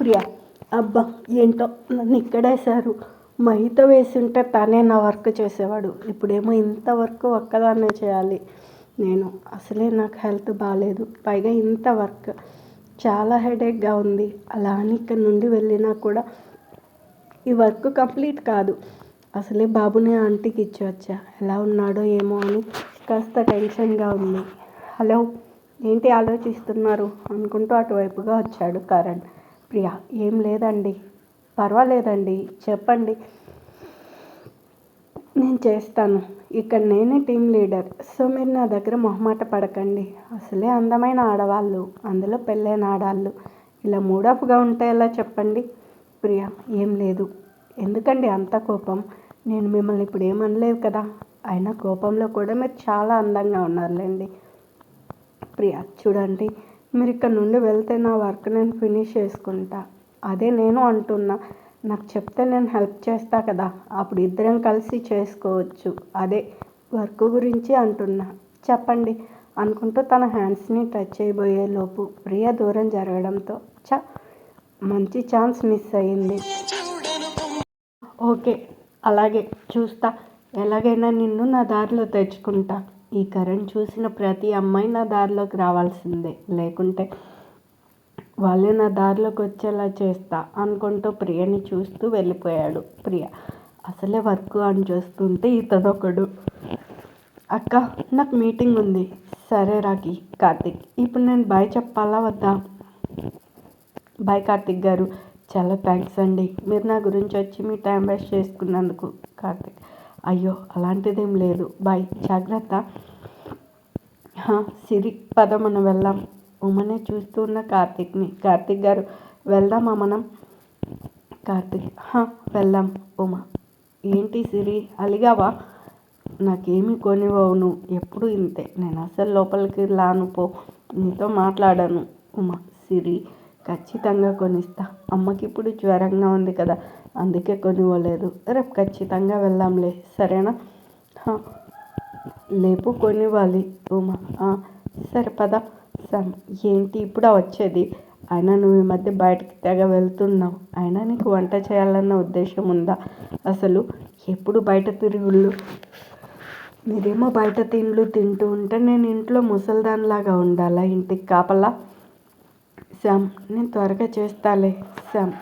ప్రియా అబ్బా ఏంటో నన్ను ఇక్కడేశారు. మహిత వేసుంటే తనే నా వర్క్ చేసేవాడు. ఇప్పుడేమో ఇంత వర్క్ ఒక్కదాన్నే చేయాలి. నేను అసలే నాకు హెల్త్ బాగాలేదు పైగా ఇంత వర్క్. చాలా హెడేక్గా ఉంది. అలా అని ఇక్కడ నుండి వెళ్ళినా కూడా ఈ వర్క్ కంప్లీట్ కాదు. అసలే బాబుని ఆంటీకి ఇచ్చి వచ్చా ఎలా ఉన్నాడో ఏమో అని కాస్త టెన్షన్గా ఉంది. హలో ఏంటి ఆలోచిస్తున్నారు? అనుకుంటూ అటువైపుగా వచ్చాడు కరణ్. ప్రియా ఏం లేదండి. పర్వాలేదండి. చెప్పండి. నేను చేస్తాను. ఇక్కడ నేనే టీం లీడర్. సో మీరు నా దగ్గర మొహమాట పడకండి. అసలే అందమైన ఆడవాళ్ళు. అందులో పెళ్ళైన ఆడవాళ్ళు ఇలా మూడాఫ్గా ఉంటే ఎలా చెప్పండి? ప్రియా ఏం లేదు. ఎందుకండి అంత కోపం? నేను మిమ్మల్ని ఇప్పుడు ఏమనలేదు కదా? అయినా కోపంలో కూడా మీరు చాలా అందంగా ఉన్నారులేండి. ప్రియా చూడండి. మీరు ఇక్కడ నుండి వెళ్తే నా వర్క్ నేను ఫినిష్ చేసుకుంటా. అదే నేను అంటున్నా. నాకు చెప్తే నేను హెల్ప్ చేస్తా కదా. అప్పుడు ఇద్దరం కలిసి చేసుకోవచ్చు. అదే వర్క్ గురించి అంటున్నా. చెప్పండి. అనుకుంటూ తన హ్యాండ్స్ని టచ్ చేయబోయే లోపు ప్రియ దూరం జరగడంతో చ మంచి ఛాన్స్ మిస్ అయింది. ఓకే. అలాగే చూస్తా. ఎలాగైనా నిన్ను నా దారిలో తెచ్చుకుంటా. ఈ కరెంట్ చూసిన ప్రతి అమ్మాయి నా దారిలోకి రావాల్సిందే. లేకుంటే వాళ్ళే నా దారిలోకి వచ్చేలా చేస్తా అనుకుంటూ ప్రియని చూస్తూ వెళ్ళిపోయాడు. ప్రియ అసలే వర్క్ అని చూస్తుంటే ఇతడొకడు అక్క నాకు మీటింగ్ ఉంది. సరే రాకి కార్తిక్ ఇప్పుడు నేను బాయ్ చెప్పాలా వద్దా? బాయ్ కార్తిక్ గారు చాలా థ్యాంక్స్ అండి. మీరు నా గురించి వచ్చి మీ టైం వేస్ట్ చేసుకున్నందుకు కార్తిక్. అయ్యో అలాంటిదేం లేదు. బాయ్ జాగ్రత్త. సిరి పద మనం వెళ్దాం. ఉమనే చూస్తూ ఉన్న కార్తిక్ని. కార్తిక్ గారు వెళ్దామా మనం? కార్తిక్ హా, వెళ్దాం ఉమ. ఏంటి సిరి అలిగావా? నాకేమి కొనివ్వవు నువ్వు. ఎప్పుడు ఇంతే. నేను అసలు లోపలికి లాను పో. నీతో మాట్లాడాను. ఉమ సిరి ఖచ్చితంగా కొనిస్తా. అమ్మకి ఇప్పుడు జ్వరంగా ఉంది కదా. అందుకే కొనివ్వలేదు. రేపు ఖచ్చితంగా వెళ్దాంలే. సరేనా? లేపు కొనివ్వాలి. ఉమా సరే పద. సమ్ ఏంటి ఇప్పుడా వచ్చేది? అయినా నువ్వు ఈ మధ్య బయటకు తెగ వెళ్తున్నావు. అయినా నీకు వంట చేయాలన్న ఉద్దేశం ఉందా? అసలు ఎప్పుడు బయట తిరుగుళ్ళు? మీరేమో బయట తిండ్లు తింటూ ఉంటే నేను ఇంట్లో ముసల్దాన్లాగా ఉండాలా? ఇంటికి కాపలా? శ్యామ్ నేను త్వరగా చేస్తాలే శ్యామ్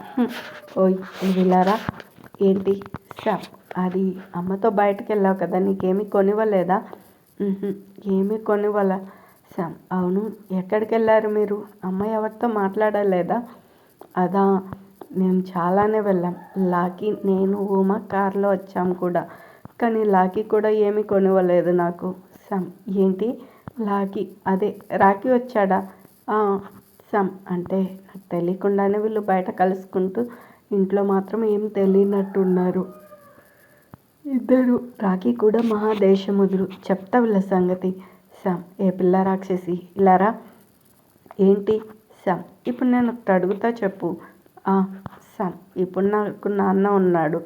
ఓయ్ విలారా ఏంటి శామ్ అది అమ్మతో బయటకు వెళ్ళావు కదా నీకేమీ కొనివ్వలేదా? ఏమీ కొనివ్వలా శామ్ అవును ఎక్కడికి వెళ్ళారు మీరు? అమ్మ ఎవరితో మాట్లాడలేదా? అదా మేము చాలానే వెళ్ళాం. లాకీ నేను ఉమా కార్లో వచ్చాం కూడా. కానీ లాకీ కూడా ఏమీ కొనివ్వలేదు నాకు సమ్ ఏంటి? లాకీ అదే రాఖీ వచ్చాడా? "ఆ, అంటే నాకు తెలియకుండానే వీళ్ళు బయట కలుసుకుంటూ ఇంట్లో మాత్రం ఏం తెలియనట్టున్నారు. ఇద్దరు రాఖీ కూడా మహాదేశముదురు. చెప్తా వీళ్ళ సంగతి. శామ్ ఏ పిల్ల రాక్షసి? ఇలారా ఏంటి? శామ్ ఇప్పుడు నేను ఒకటి అడుగుతా చెప్పు. "ఆ, ఇప్పుడు నాకు నాన్న ఉన్నాడు.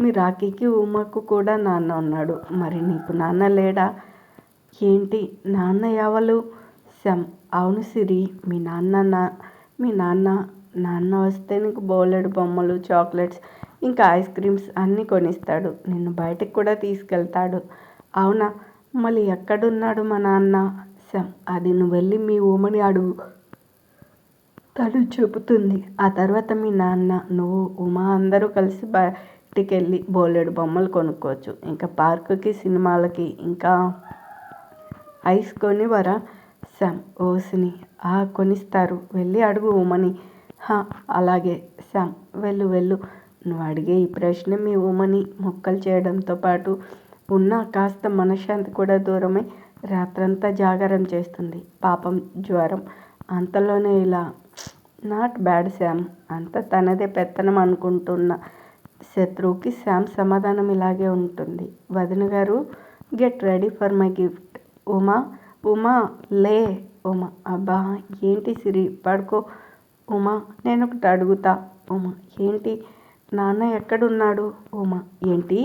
మీ రాఖీకి ఉమకు కూడా నాన్న ఉన్నాడు. మరి నీకు నాన్న లేడా? ఏంటి? నాన్న ఎవరు శామ్ అవును సిరి మీ నాన్న నా మీ నాన్న నాన్న వస్తే నీకు బోలెడు బొమ్మలు చాక్లెట్స్ ఇంకా ఐస్ క్రీమ్స్ అన్నీ కొనిస్తాడు. నిన్ను బయటకు కూడా తీసుకెళ్తాడు. అవునా? మళ్ళీ ఎక్కడున్నాడు మా నాన్న? సమ్ అది నువ్వు వెళ్ళి మీ ఊమని అడుగు. తను చెబుతుంది. ఆ తర్వాత మీ నాన్న నువ్వు ఉమా అందరూ కలిసి బయటికి వెళ్ళి బోలెడు బొమ్మలు కొనుక్కోవచ్చు. ఇంకా పార్కుకి సినిమాలకి ఇంకా ఐస్ కొని వరా శామ్ ఓసిని ఆ కొనిస్తారు వెళ్ళి అడుగు ఉమని. హా అలాగే శామ్ వెళ్ళు వెళ్ళు. నువ్వు అడిగే ఈ ప్రశ్న మీ ఉమని మొక్కలు చేయడంతో పాటు ఉన్న కాస్త మనశ్శాంతి కూడా దూరమై. రాత్రంతా జాగారం చేస్తుంది. పాపం జ్వరం. అంతలోనే ఇలా నాట్ బ్యాడ్ శామ్ అంత తనదే పెత్తనం అనుకుంటున్న శత్రువుకి శామ్ సమాధానం ఇలాగే ఉంటుంది. వదిన గారు get ready for my gift. Uma Uma లే ఉమా. అబ్బా ఏంటి సిరి? పడుకో. ఉమా నేను ఒకటి అడుగుతా. ఉమా ఏంటి? నాన్న ఎక్కడున్నాడు? ఉమా ఏంటి?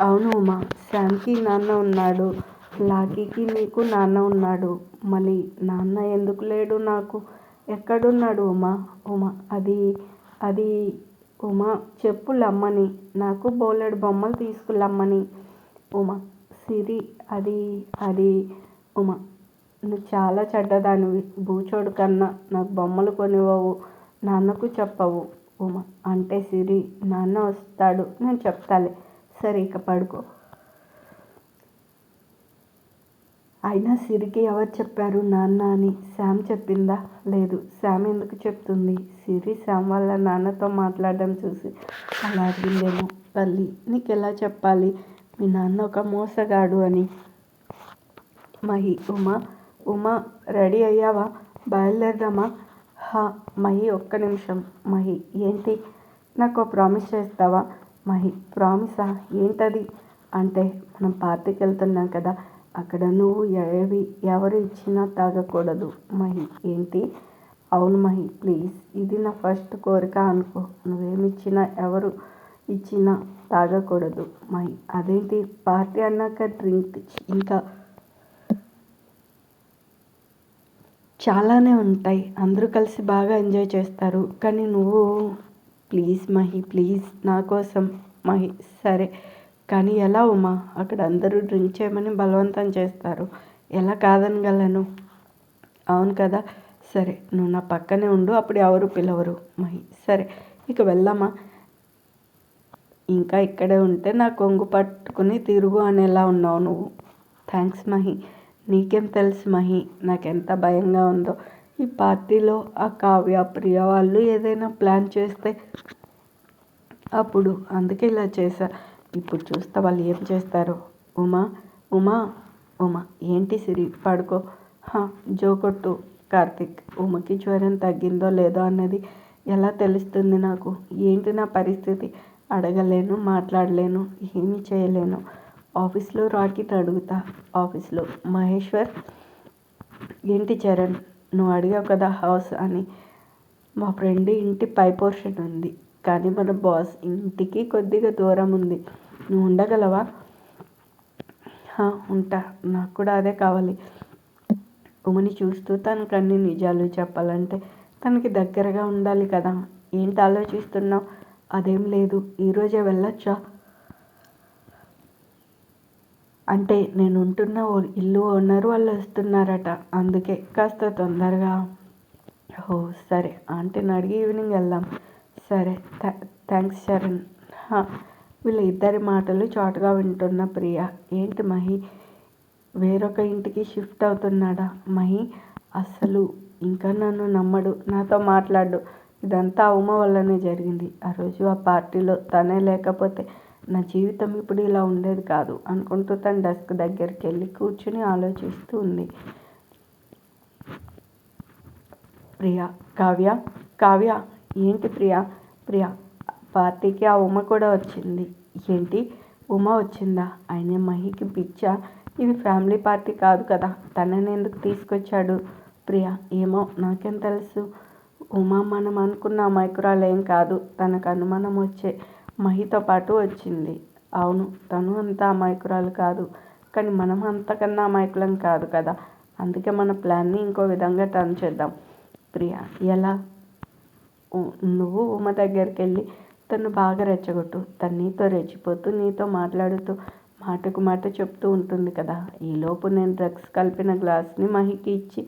అవును ఉమా శామ్కి నాన్న ఉన్నాడు. లాకీకి నీకు నాన్న ఉన్నాడు. మళ్ళీ నాన్న ఎందుకు లేడు నాకు? ఎక్కడున్నాడు ఉమా? ఉమా అది అది ఉమా చెప్పులమ్మని నాకు బోలెడు బొమ్మలు తీసుకులమ్మని. ఉమా సిరి అది అది. ఉమా నువ్వు చాలా చెడ్డదానివి. బూచోడు కన్నా నాకు బొమ్మలు కొనివ్వవు నాన్నకు చెప్పవు ఉమా అంటే సిరి నాన్న వస్తాడు నేను చెప్తాలే. సరే ఇక పడుకో. అయినా సిరికి ఎవరు చెప్పారు నాన్న అని? శామ్ చెప్పిందా? లేదు. శామ్ ఎందుకు చెప్తుంది? సిరి శామ్ వాళ్ళ నాన్నతో మాట్లాడడం చూసి అలా అడిగిందేమో. తల్లి నీకు ఎలా చెప్పాలి? మీ నాన్న ఒక మోసగాడు అని. మహి ఉమా ఉమా రెడీ అయ్యావా? బయలుదేరదామా హా మహి ఒక్క నిమిషం. మహి ఏంటి? నాకు ప్రామిస్ చేస్తావా? మహి ప్రామిసా? ఏంటది? అంటే మనం పార్టీకి వెళ్తున్నాం కదా అక్కడ నువ్వు ఏవి ఎవరు ఇచ్చినా తాగకూడదు. మహి ఏంటి? అవును మహి ప్లీజ్ ఇది నా ఫస్ట్ కోరిక అనుకో. నువ్వేమిచ్చినా ఎవరు ఇచ్చినా తాగకూడదు. మహి అదేంటి? పార్టీ అన్నాక డ్రింక్ ఇంకా చాలానే ఉంటాయి. అందరూ కలిసి బాగా ఎంజాయ్ చేస్తారు. కానీ నువ్వు ప్లీజ్ మహి ప్లీజ్ నా కోసం మహి సరే. కానీ ఎలా ఉమా? అక్కడ అందరూ డ్రింక్ చేయమని బలవంతం చేస్తారు. ఎలా కాదనగలను? అవును కదా. సరే. నువ్వు నా పక్కనే ఉండు. అప్పుడు ఎవరు పిలవరు. మహి సరే. ఇక వెళ్దామా? ఇంకా ఇక్కడే ఉంటే నా కొంగు పట్టుకుని తిరుగు అనేలా ఉన్నావు నువ్వు. థ్యాంక్స్ మహి. నీకేం తెలుసు మహి నాకెంత భయంగా ఉందో. ఈ పార్టీలో ఆ కావ్య ప్రియ వాళ్ళు ఏదైనా ప్లాన్ చేస్తే అప్పుడు అందుకే ఇలా చేశా. ఇప్పుడు చూస్తే వాళ్ళు ఏం చేస్తారు. ఉమా ఉమా ఉమా ఏంటి సిరి పడుకో. జోకొట్టు కార్తిక్ ఉమకి జ్వరం తగ్గిందో లేదో అన్నది ఎలా తెలుస్తుంది నాకు? ఏంటి నా పరిస్థితి? అడగలేను మాట్లాడలేను ఏమీ చేయలేను. ఆఫీస్లో రాకెట్ అడుగుతా ఆఫీస్లో మహేశ్వర్ ఏంటి చరణ్ నువ్వు అడిగావు కదా హౌస్ అని. మా ఫ్రెండ్ ఇంటి పై పోర్షన్ ఉంది కానీ మన బాస్ ఇంటికి కొద్దిగా దూరం ఉంది. నువ్వు ఉండగలవా? ఉంటా నాకు కూడా అదే కావాలి. ఉమని చూస్తూ తనకు అన్ని నిజాలు చెప్పాలంటే తనకి దగ్గరగా ఉండాలి కదా. ఏంటి ఆలోచిస్తున్నావు? అదేం లేదు ఈరోజే వెళ్ళొచ్చా? అంటే నేను ఉంటున్న ఇల్లు ఓనర్ వాళ్ళు వస్తున్నారట అందుకే కాస్త తొందరగా. ఓ సరే. ఆంటీని అడిగి ఈవినింగ్ వెళ్దాం. సరే. థ్యాంక్స్ చరణ్ వీళ్ళ ఇద్దరి మాటలు చాటుగా వింటున్న ప్రియ. ఏంటి మహి? వేరొక ఇంటికి షిఫ్ట్ అవుతున్నాడా? మహి అస్సలు ఇంకా నన్ను నమ్మడు. నాతో మాట్లాడు. ఇదంతా ఉమ వల్లనే జరిగింది. ఆ రోజు ఆ పార్టీలో తనే లేకపోతే నా జీవితం ఇప్పుడు ఇలా ఉండేది కాదు అనుకుంటూ తన డెస్క్ దగ్గరికి వెళ్ళి కూర్చుని ఆలోచిస్తూ ఉంది. ప్రియా కావ్య కావ్య ఏంటి ప్రియా? ప్రియా పార్టీకి ఆ ఉమ కూడా వచ్చింది. ఏంటి? ఉమ వచ్చిందా? ఆయన మహికి పిచ్చా ఇది ఫ్యామిలీ పార్టీ కాదు కదా తనని ఎందుకు తీసుకొచ్చాడు? ప్రియా ఏమో నాకేం తెలుసు. ఉమా మనం అనుకున్న అమాయకురాలు ఏం కాదు తనకు అనుమానం వచ్చే మహితో పాటు వచ్చింది. అవును తను అంత అమాయకురాలు కాదు. కానీ మనం అంతకన్నా అమాయకులం కాదు కదా. అందుకే మన ప్లాన్ని ఇంకో విధంగా టర్న్ చేద్దాం. ప్రియా ఎలా? నువ్వు ఉమ దగ్గరికి వెళ్ళి తను బాగా రెచ్చగొట్టు. తను నీతో రెచ్చిపోతూ నీతో మాట్లాడుతూ మాటకు మాట చెప్తూ ఉంటుంది కదా. ఈలోపు నేను డ్రగ్స్ కలిపిన గ్లాస్ని మహికి ఇచ్చి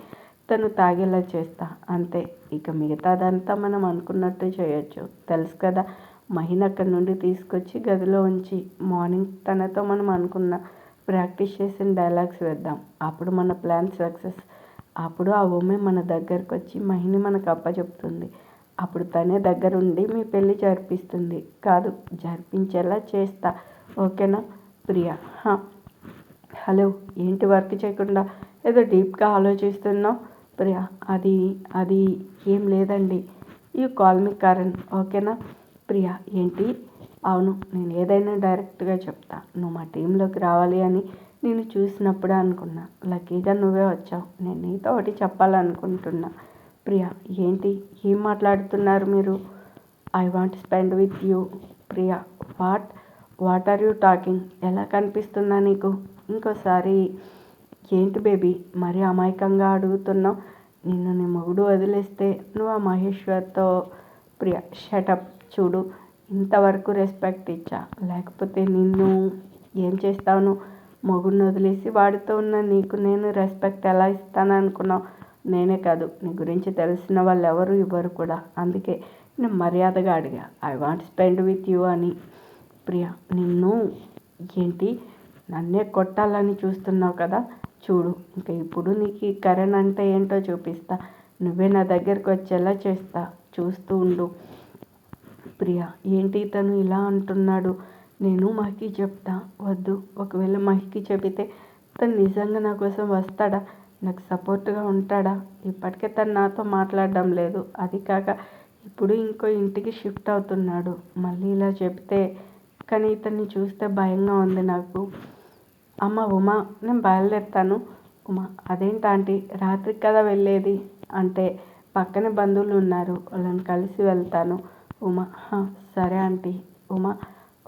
తను తాగేలా చేస్తా. అంతే ఇక మిగతాదంతా మనం అనుకున్నట్టు చేయొచ్చు. తెలుసు కదా మహిని అక్కడి నుండి తీసుకొచ్చి గదిలో ఉంచి మార్నింగ్ తనతో మనం అనుకున్న ప్రాక్టీస్ చేసిన డైలాగ్స్ వేద్దాం. అప్పుడు మన ప్లాన్ సక్సెస్. అప్పుడు ఆ ఉమె మన దగ్గరకు వచ్చి మహిని మనకు అప్పచెప్తుంది అప్పుడు తనే దగ్గరుండి మీ పెళ్ళి జరిపిస్తుంది. కాదు జరిపించేలా చేస్తా. ఓకేనా? ప్రియా. హలో ఏంటి వర్క్ చేయకుండా ఏదో డీప్గా ఆలోచిస్తున్నావు? ప్రియా అది అది ఏం లేదండి. ఈ కాల్ మీ కరణ్. ఓకేనా? ప్రియా ఏంటి? అవును నేను ఏదైనా డైరెక్ట్గా చెప్తా. నువ్వు మా టీంలోకి రావాలి అని నేను చూసినప్పుడే అనుకున్నా. లక్కీగా నువ్వే వచ్చావు. నేను నీతో ఒకటి చెప్పాలనుకుంటున్నా. ప్రియా ఏంటి? ఏం మాట్లాడుతున్నారు మీరు? I want spend with you Priya what what are you talking ఎలా కనిపిస్తుందా నీకు? ఇంకోసారి ఏంటి బేబీ? మరి అమాయకంగా అడుగుతున్నావు? నిన్ను నీ మొగుడు వదిలేస్తే నువ్వు ఆ మహేశ్వర్తో ప్రియ షటప్ చూడు ఇంతవరకు రెస్పెక్ట్ ఇచ్చా. లేకపోతే నిన్ను ఏం చేస్తాను? మొగుడిని వదిలేసి వాడితో ఉన్న నీకు నేను రెస్పెక్ట్ ఎలా ఇస్తాను అనుకున్నావు? నేనే కాదు నీ గురించి తెలిసిన వాళ్ళు ఎవరు ఇవ్వరు కూడా. అందుకే నేను మర్యాదగా అడిగా I want spend with you అని. ప్రియా నిన్ను ఏంటి? నన్నే కొట్టాలని చూస్తున్నావు కదా? చూడు ఇంకా ఇప్పుడు నీకు ఈ కరణ్ అంటే ఏంటో చూపిస్తా. నువ్వే నా దగ్గరకు వచ్చేలా చేస్తా. చూస్తూ ఉండు. ప్రియ ఏంటి తను ఇలా అంటున్నాడు? నేను మహికి చెప్తా వద్దు. ఒకవేళ మహికి చెబితే తను నిజంగా నా కోసం వస్తాడా? నాకు సపోర్ట్గా ఉంటాడా? ఇప్పటికే తను నాతో మాట్లాడడం లేదు. అది కాక ఇప్పుడు ఇంకో ఇంటికి షిఫ్ట్ అవుతున్నాడు. మళ్ళీ ఇలా చెప్తే కానీ ఇతన్ని చూస్తే భయంగా ఉంది నాకు. అమ్మ ఉమా నేను బయలుదేరుతాను. ఉమా అదేంటి ఆంటీ? రాత్రికి కదా వెళ్ళేది? అంటే పక్కనే బంధువులు ఉన్నారు. వాళ్ళని కలిసి వెళ్తాను. ఉమా సరే ఆంటీ. ఉమా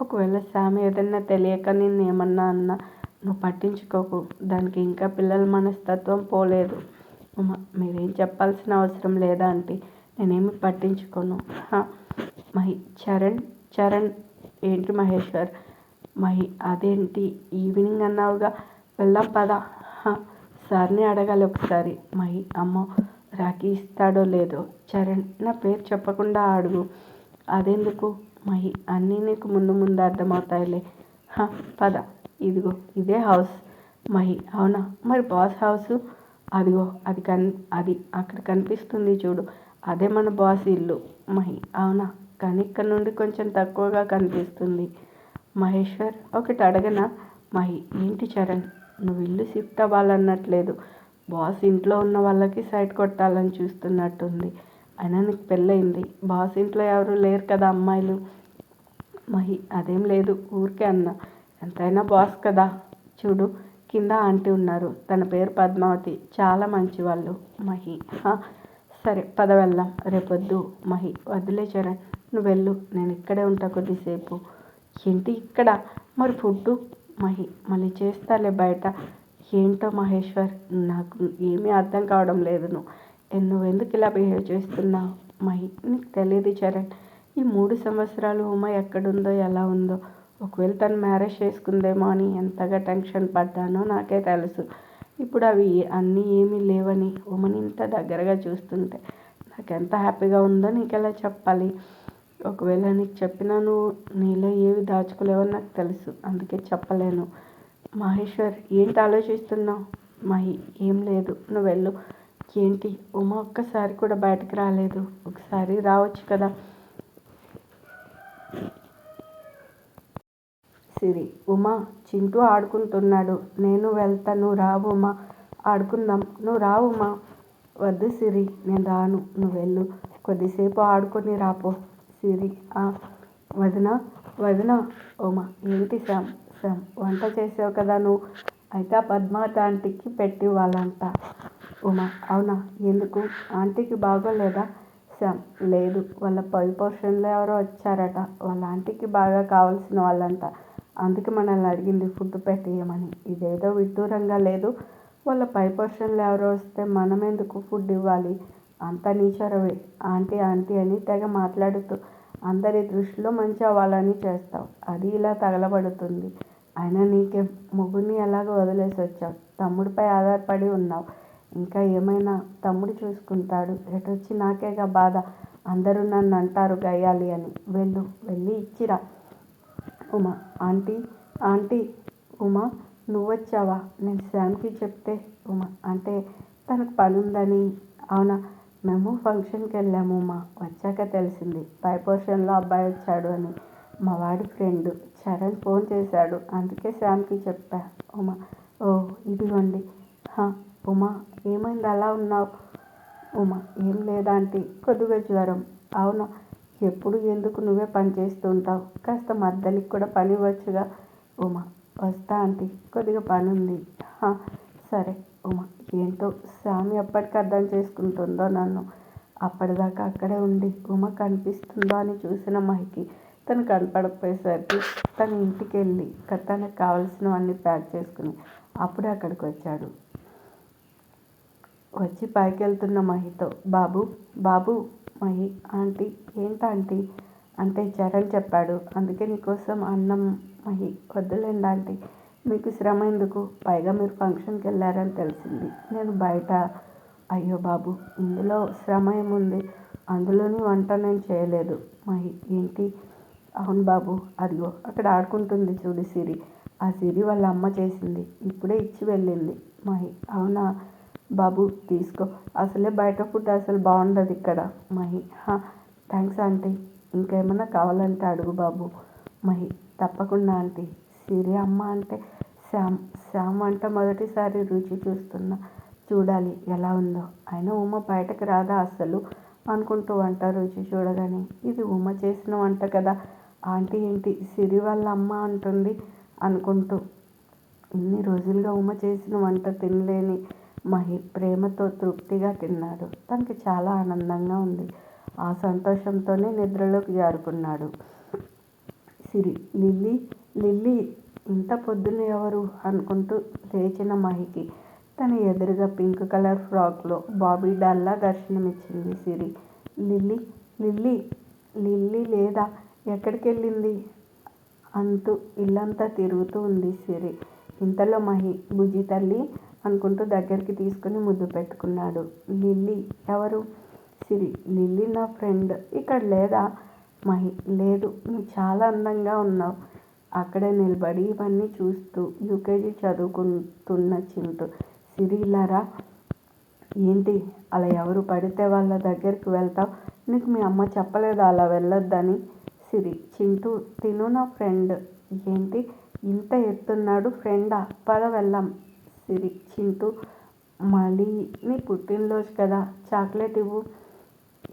ఒకవేళ సామి ఏదన్నా తెలియక నేను ఏమన్నా అన్నా నువ్వు పట్టించుకోకు. దానికి ఇంకా పిల్లల మనస్తత్వం పోలేదు. ఉమా మీరేం చెప్పాల్సిన అవసరం లేదా ఆంటీ? నేనేమి పట్టించుకోను. మహి చరణ్ చరణ్ ఏంటి మహేశ్వర్ మహి అదేంటి? ఈవినింగ్ అన్నావుగా. వెళ్దాం పదా. సార్ని అడగాలి ఒకసారి. మహి అమ్మో రాఖీ ఇస్తాడో లేదో? చరణ్ నా పేరు చెప్పకుండా అడుగు. అదెందుకు? మహి అన్నీ నీకు ముందు ముందు అర్థమవుతాయిలే. పద ఇదిగో ఇదే హౌస్. మహి అవునా? మరి బాస్ హౌస్? అదిగో అది కన్ అది అక్కడ కనిపిస్తుంది చూడు. అదే మన బాస్ ఇల్లు. మహి అవునా? కానీ ఇక్కడ నుండి కొంచెం తక్కువగా కనిపిస్తుంది. మహేశ్వర్ ఒకటి అడగనా? మహి ఏంటి చరణ్? నువ్వు ఇల్లు షిఫ్ట్ అవ్వాలన్నట్లేదు. బాస్ ఇంట్లో ఉన్న వాళ్ళకి సైట్ కొట్టాలని చూస్తున్నట్టుంది. అయినా నీకు పెళ్ళయింది. బాస్ ఇంట్లో ఎవరు లేరు కదా అమ్మాయిలు? మహి అదేం లేదు. ఊరికే అన్న. ఎంతైనా బాస్ కదా. చూడు కింద ఆంటీ ఉన్నారు. తన పేరు పద్మావతి. చాలా మంచి వాళ్ళు మహి సరే పద వెళ్దాం. రేపొద్దు. మహి వదిలే చరణ్. నువ్వు వెళ్ళు. నేను ఇక్కడే ఉంటా కొద్దిసేపు. ఏంటి ఇక్కడ? మరి ఫుడ్డు? మహి మళ్ళీ చేస్తాలే బయట. ఏంటో మహేశ్వర్? నాకు ఏమీ అర్థం కావడం లేదు. నువ్వు నువ్వు ఎందుకు ఇలా బిహేవ్ చేస్తున్నావు? మై నీకు తెలియదు చరణ్. ఈ మూడు సంవత్సరాలు ఉమ ఎక్కడుందో ఎలా ఉందో. ఒకవేళ తను మ్యారేజ్ చేసుకుందేమో అని ఎంతగా టెన్షన్ పడ్డానో నాకే తెలుసు. ఇప్పుడు అవి అన్నీ ఏమీ లేవని ఉమని ఇంత దగ్గరగా చూస్తుంటే నాకు ఎంత హ్యాపీగా ఉందో నీకు ఎలా చెప్పాలి? ఒకవేళ నీకు చెప్పినా నువ్వు నీలో ఏవి దాచుకోలేవని నాకు తెలుసు. అందుకే చెప్పలేను. మహేశ్వర్ ఏంటి ఆలోచిస్తున్నావు? మహి ఏం లేదు. నువ్వు వెళ్ళు. ఏంటి? ఉమ ఒక్కసారి కూడా బయటకు రాలేదు. ఒకసారి రావచ్చు కదా? సిరి ఉమా చింటూ ఆడుకుంటున్నాడు. నేను వెళ్తాను రావు ఉమా. ఆడుకుందాం. నువ్వు రావు ఉమా. వద్దు సిరి నేను రాను. నువ్వు వెళ్ళు. కొద్దిసేపు ఆడుకొని రాపో సిరి వదిన వదిన ఉమా. ఏంటి శామ్ శ్యామ్ వంట చేసావు కదా నువ్వు? అయితే ఆ పద్మావతి ఆంటీకి పెట్టి వాళ్ళంట ఉమా అవునా? ఎందుకు? ఆంటీకి బాగోలేదా? శ్యామ్ లేదు. వాళ్ళ పై పోర్షన్లో ఎవరో వచ్చారట. వాళ్ళ ఆంటీకి బాగా కావాల్సిన వాళ్ళంట. అందుకే మనల్ని అడిగింది ఫుడ్ పెట్టేయమని ఇదేదో విడ్డూరంగా లేదు. వాళ్ళ పై పోర్షన్లో ఎవరో వస్తే మనం ఎందుకు ఫుడ్ ఇవ్వాలి? అంత నీచరవే ఆంటీ ఆంటీ అని తెగ మాట్లాడుతూ అందరి దృష్టిలో మంచి అవ్వాలని చేస్తావు. అది ఇలా తగలబడుతుంది. అయినా నీకే ముగ్గురిని ఎలాగో వదిలేసి వచ్చావు తమ్ముడిపై ఆధారపడి ఉన్నావు. ఇంకా ఏమైనా తమ్ముడు చూసుకుంటాడు. ఎటొచ్చి నాకేగా బాధ? అందరూ నన్ను అంటారు గయ్యాలి అని. వెళ్ళు వెళ్ళి ఇచ్చిరా. ఉమా ఆంటీ ఆంటీ ఉమా నువ్వు వచ్చావా నేను శ్యామ్కి చెప్తే ఉమా అంటే తనకు పని ఉందని అవునా? మేము ఫంక్షన్కి వెళ్ళాము ఉమా. వచ్చాక తెలిసింది. పై పోర్షన్లో అబ్బాయి వచ్చాడు అని. మా వాడి ఫ్రెండ్ చరణ్ ఫోన్ చేశాడు. అందుకే శ్యామ్కి చెప్పా. ఉమా ఓ ఇదిగోండి. ఉమా ఏమైంది అలా ఉన్నావు? ఉమా ఏం లేదాంటీ కొద్దిగా జ్వరం. అవునా ఎప్పుడు ఎందుకు నువ్వే పని చేస్తూ ఉంటావు కాస్త మద్దలికి కూడా పని ఇవ్వచ్చుగా. ఉమా వస్తా ఆంటీ కొద్దిగా పని ఉంది సరే. ఉమా ఏంటో స్వామి ఎప్పటికి అర్థం చేసుకుంటుందో నన్ను. అప్పటిదాకా అక్కడే ఉండి ఉమ కనిపిస్తుందో అని చూసిన మహికి తను కనపడకపోయేసరికి తన ఇంటికి వెళ్ళి తనకు కావాల్సినవన్నీ ప్యాక్ చేసుకుని అప్పుడే అక్కడికి వచ్చాడు. వచ్చి పైకెళ్తున్న మహితో బాబు బాబు మహి ఆంటీ ఏంటాంటీ అంటే చరణ్ చెప్పాడు. అందుకే నీకోసం అన్నం మహి వద్దులేండి ఆంటీ. మీకు శ్రమ ఎందుకు? పైగా మీరు ఫంక్షన్కి వెళ్ళారని తెలిసింది. నేను బయట. అయ్యో బాబు ఇందులో శ్రమ ఏముంది? అందులోని వంట నేను చేయలేదు. మహి ఏంటి? అవును బాబు అదిగో అక్కడ ఆడుకుంటుంది చూడు సిరి. ఆ సిరి వాళ్ళ అమ్మ చేసింది. ఇప్పుడే ఇచ్చి వెళ్ళింది. మహి అవునా? బాబు తీసుకో. అసలే బయట ఫుడ్ అసలు బాగుండదు ఇక్కడ. Mahi thanks aunty. ఇంకేమైనా కావాలంటే అడుగు బాబు. మహి తప్పకుండా ఆంటీ. సిరి అమ్మ అంటే శ్యామ్ శ్యామ్ వంట మొదటిసారి రుచి చూస్తున్నా. చూడాలి ఎలా ఉందో. అయినా ఉమ బయటకు రాదా అసలు? అనుకుంటూ వంట రుచి చూడగానే ఇది ఉమ చేసిన వంట కదా. ఆంటీ ఏంటి సిరి వాళ్ళ అమ్మ అంటుంది అనుకుంటూ. ఇన్ని రోజులుగా ఉమ చేసిన వంట తినలేని మహి ప్రేమతో తృప్తిగా తిన్నాడు. తనకి చాలా ఆనందంగా ఉంది. ఆ సంతోషంతోనే నిద్రలోకి జారుకున్నాడు. సిరి లిల్లీ లిల్లీ ఇంత పొద్దున్న ఎవరు? అనుకుంటూ లేచిన మహికి తన ఎదురుగా పింక్ కలర్ ఫ్రాక్లో బాబీ డాల్లా దర్శనమిచ్చింది సిరి. లిల్లీ లిల్లీ లిల్లీ లేదా ఎక్కడికి వెళ్ళింది అంటూ ఇల్లంతా తిరుగుతూ ఉంది సిరి. ఇంతలో మహి బుజ్జి తల్లి అనుకుంటూ దగ్గరికి తీసుకుని ముద్దు పెట్టుకున్నాడు. లిల్లీ ఎవరు? సిరి లిల్లీ నా ఫ్రెండ్. ఇక్కడ లేదా? మహి లేదు నువ్వు చాలా అందంగా ఉన్నావు. అక్కడే నిలబడి ఇవన్నీ చూస్తూ యూకేజీ చదువుకుంటున్న చింటూ. సిరిలరా ఏంటి? అలా ఎవరు పడితే వాళ్ళ దగ్గరికి వెళ్తావు? నీకు మీ అమ్మ చెప్పలేదు అలా వెళ్ళొద్దని? సిరి చింటూ తిను నా ఫ్రెండ్. ఏంటి? ఇంత ఎత్తున్నాడు ఫ్రెండా? పద వెళ్ళాం సిరి చింటూ మళ్ళీ నీ పుట్టినరోజు కదా చాక్లెట్ ఇవ్వు.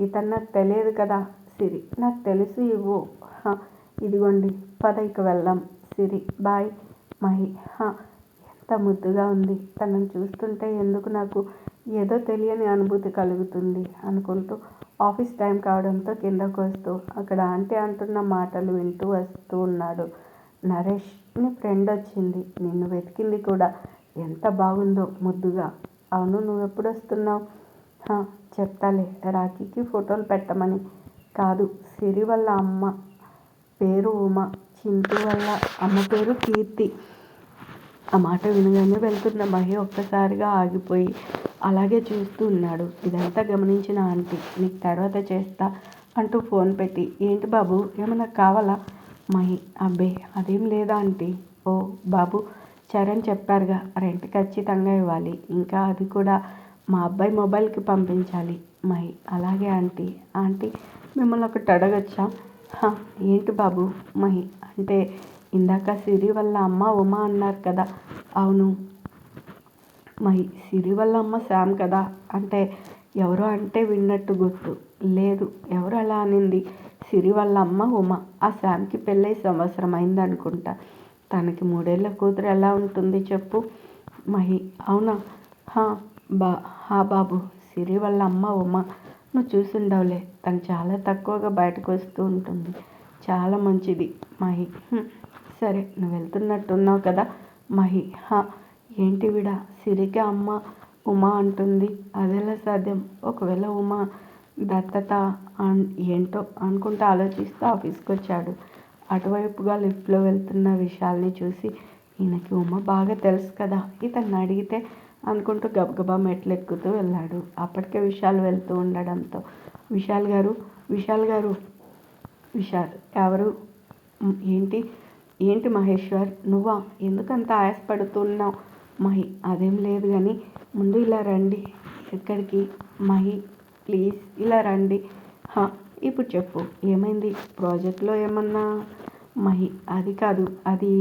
ఇతను నాకు తెలియదు కదా సిరి. నాకు తెలుసు ఇవ్వు. ఇదిగోండి పద ఇక వెళ్దాం సిరి. బాయ్ మహి. ఎంత ముద్దుగా ఉంది. తనని చూస్తుంటే ఎందుకు నాకు ఏదో తెలియని అనుభూతి కలుగుతుంది అనుకుంటూ ఆఫీస్ టైం కావడంతో కిందకు వస్తూ అక్కడ ఆంటీ అంటున్న మాటలు వింటూ వస్తూ ఉన్నాడు. నరేష్ నీ ఫ్రెండ్ వచ్చింది. నిన్ను వెతికింది కూడా. ఎంత బాగుందో ముద్దుగా. అవును నువ్వు ఎప్పుడు వస్తున్నావు చెప్తాలే. రాఖీకి ఫోటోలు పెట్టమని. కాదు సిరి వాళ్ళ అమ్మ పేరు ఉమ చింటూ వాళ్ళ అమ్మ పేరు కీర్తి. ఆ మాట వినగానే వెళ్తున్న మహి ఒక్కసారిగా ఆగిపోయి అలాగే చూస్తూ ఉన్నాడు. ఇదంతా గమనించిన ఆంటీ నీకు తర్వాత చేస్తా అంటూ ఫోన్ పెట్టి ఏంటి బాబు ఏమైనా కావాలా? మహి అబ్బే అదేం లేదా ఆంటీ? ఓ బాబు చరణ్ చెప్పారుగా రెంట్ ఖచ్చితంగా ఇవ్వాలి. ఇంకా అది కూడా మా అబ్బాయి మొబైల్కి పంపించాలి. మై అలాగే ఆంటీ. ఆంటీ మిమ్మల్ని ఒకటి అడగచ్చా? ఏంటి బాబు? మహి అంటే ఇందాక సిరి వాళ్ళ అమ్మ ఉమా అన్నారు కదా. అవును. మహి సిరి వాళ్ళ అమ్మ శామ్ కదా? అంటే ఎవరో అంటే విన్నట్టు గుర్తు. లేదు ఎవరు అలా అనింది? సిరి వాళ్ళ అమ్మ ఉమా. ఆ శామ్కి పెళ్ళై సంవత్సరం అయింది అనుకుంటా తనకి మూడేళ్ళ కూతురు ఎలా ఉంటుంది చెప్పు. మహి అవునా? హా బా హా బాబు సిరి వాళ్ళ అమ్మ ఉమ. నువ్వు చూసుండవులే. తను చాలా తక్కువగా బయటకు వస్తూ ఉంటుంది. చాలా మంచిది మహి. సరే నువ్వు వెళ్తున్నట్టున్నావు కదా. మహి హా ఏంటి విడా? సిరికి అమ్మ ఉమా అంటుంది. అదెలా సాధ్యం. ఒకవేళ ఉమా దత్తత ఏంటో అనుకుంటూ ఆలోచిస్తూ ఆఫీస్కి వచ్చాడు అటువైపుగా లిఫ్ట్లో వెళ్తున్న విషయాల్ని చూసి ఈయనకి ఉమ బాగా తెలుసు కదా ఇతన్ని అడిగితే అనుకుంటూ గబగబా మెట్లు ఎక్కుతూ వెళ్ళాడు. అప్పటికే విశాల్ వెళ్తూ ఉండడంతో విశాల్ గారు విశాల్ గారు విశాల్ ఎవరు? ఏంటి ఏంటి మహేశ్వర్? నువ్వా? ఎందుకంత ఆయాసపడుతున్నావు? మహి అదేం లేదు కానీ ముందు ఇలా రండి ఎక్కడికి? మహి ప్లీజ్ ఇలా రండి. ఇప్పుడు చెప్పు. ఏమైంది? ప్రాజెక్ట్లో ఏమన్నా మహి అది కాదు అది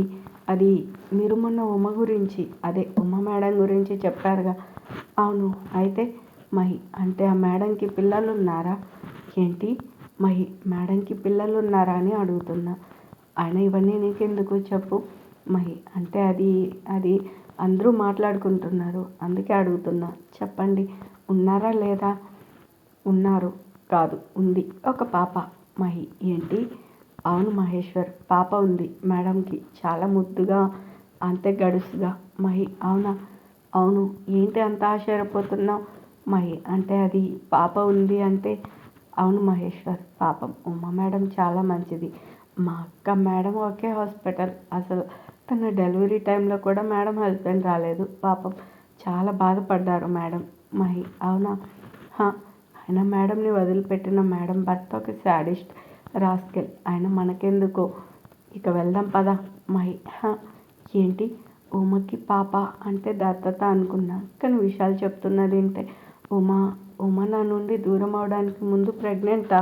అది మీరు మొన్న ఉమ గురించి అదే ఉమ మేడం గురించి చెప్పారుగా. అవును అయితే మహి అంటే ఆ మేడంకి పిల్లలు ఉన్నారా ఏంటి? మహి మేడంకి పిల్లలు ఉన్నారా అని అడుగుతున్నా. ఆయన ఇవన్నీ నీకెందుకు చెప్పు? మహి అంటే అది అది అందరూ మాట్లాడుకుంటున్నారు అందుకే అడుగుతున్నా. చెప్పండి ఉన్నారా లేదా? ఉన్నారు. కాదు ఉంది. ఒక పాప. మహి. ఏంటి? అవును మహేశ్వర్ పాప ఉంది. మేడంకి చాలా ముద్దుగా అంతే గడుసుగా. మహి. అవునా? అవును. ఏంటి అంత ఆశ్చర్యపోతున్నావు? మహి. అంటే అది పాప ఉంది అంటే అవును మహేశ్వర్ పాపం. ఉమా మేడం చాలా మంచిది. మా అక్క మేడం ఒకే హాస్పిటల్. అసలు తన డెలివరీ టైంలో కూడా మేడం హస్బెండ్ రాలేదు. పాపం. చాలా బాధపడ్డారు మేడం. మహి. అవునా? హా, ఆయన మేడంని వదిలిపెట్టిన మేడం భర్త ఒక శాడిస్ట్ రాస్కెల్. ఆయన మనకెందుకో? ఇక వెళ్దాం పదా. మహి ఏంటి? ఉమకి పాప అంటే దత్తత అనుకున్నా. కానీ విషయాలు చెప్తున్నది ఏంటే ఉమా ఉమ నా నుండి దూరం అవడానికి ముందు ప్రెగ్నెంటా?